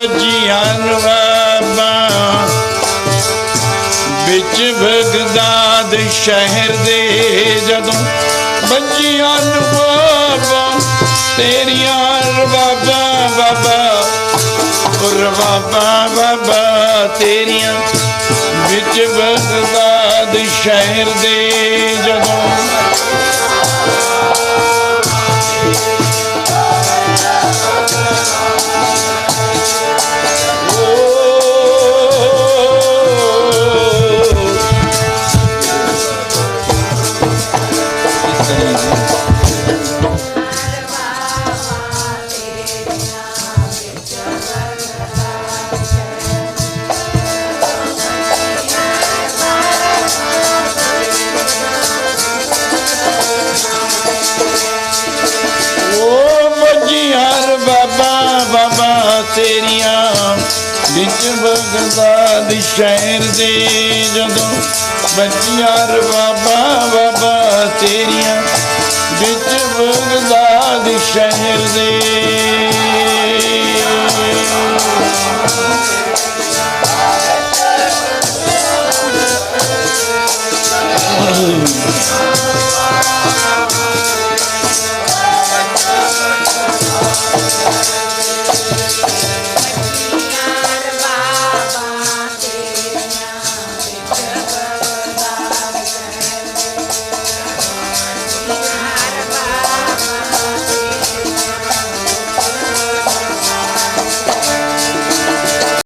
ਜੀਆਂ ਬਾਬਾ ਵਿੱਚ ਬਗਦਾਦ ਸ਼ਹਿਰ ਦੇ ਜਦੋਂ ਬੱਜੀਆਂ ਬਾਬਾ ਤੇਰੀਆਂ ਰਬਾਬਾ ਬਾਬਾ ਰਬਾਬਾ ਬਾਬਾ, ਤੇਰੀਆਂ। ਵਿੱਚ ਬਗਦਾਦ ਸ਼ਹਿਰ ਦੇ ਜਦੋਂ ਤੇਰੀਆਂ ਵਿੱਚ ਬਗਦਾਦ ਸ਼ਹਿਰ ਦੇ ਜਦੋਂ ਬੱਜੀਆਂ ਬਾਬਾ şehirdi Oh